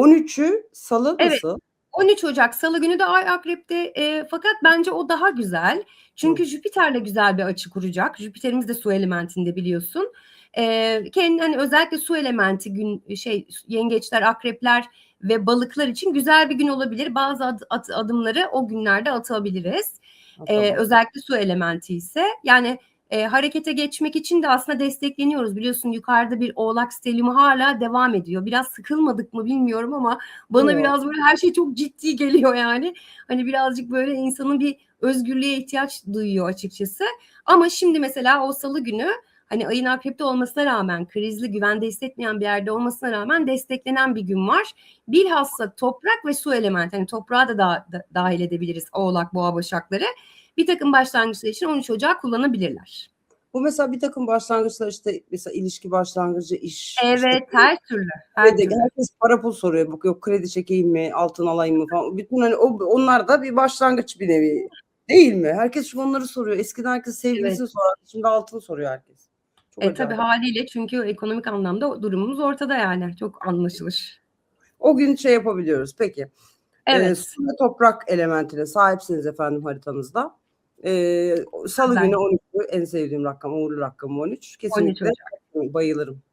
13'ü Salı Evet. nasıl? 13 Ocak Salı günü de Ay Akrep'te, eee, fakat bence o daha güzel. Çünkü. Jüpiter'le güzel bir açı kuracak. Jüpiter'imiz de su elementinde biliyorsun. Eee, kendi hani özellikle su elementi gün şey yengeçler, akrepler ve balıklar için güzel bir gün olabilir. Bazı ad at adımları o günlerde atabiliriz. Tamam. özellikle su elementi ise. Yani, eee, harekete geçmek için de aslında destekleniyoruz. Biliyorsun yukarıda bir Oğlak stelliumi hâlâ devam ediyor. Biraz sıkılmadık mı bilmiyorum ama bana Yo. biraz böyle her şey çok ciddi geliyor yani. Hani birazcık böyle insanın bir özgürlüğe ihtiyaç duyuyor açıkçası. Ama şimdi mesela o Salı günü hani ayın Akrep'te olmasına rağmen, krizli, güvende hissetmeyen bir yerde olmasına rağmen desteklenen bir gün var. Bilhassa toprak ve su elementi, hani toprağı da da da dâhil edebiliriz Oğlak, Boğa, Başakları. Birtakım başlangıçlar için 13 Ocağı kullanabilirler. Bu mesela birtakım başlangıçlar işte mesela ilişki başlangıcı, iş, işte Evet, her türlü, her kredi, türlü. herkes para pul soruyor. Bak yok kredi çekeyim mi, altın alayım mı falan. Bütün hani o onlar da bir başlangıç bir nevi. Değil mi? Herkes şu onları soruyor. Eskiden herkes sevgilisini Evet. sorardı. Şimdi altın soruyor herkes. Çok E, tabii hâliyle çünkü ekonomik anlamda durumumuz ortada yani. Çok anlaşılır. O gün şey yapabiliyoruz. Peki. Evet. su ve toprak elementine sahipsiniz efendim haritanızda. Eee, Salı Güzel. günü 13'ü en sevdiğim rakam, uğurlu rakamım 13. 13 Kesinlikle Ocak. bayılırım.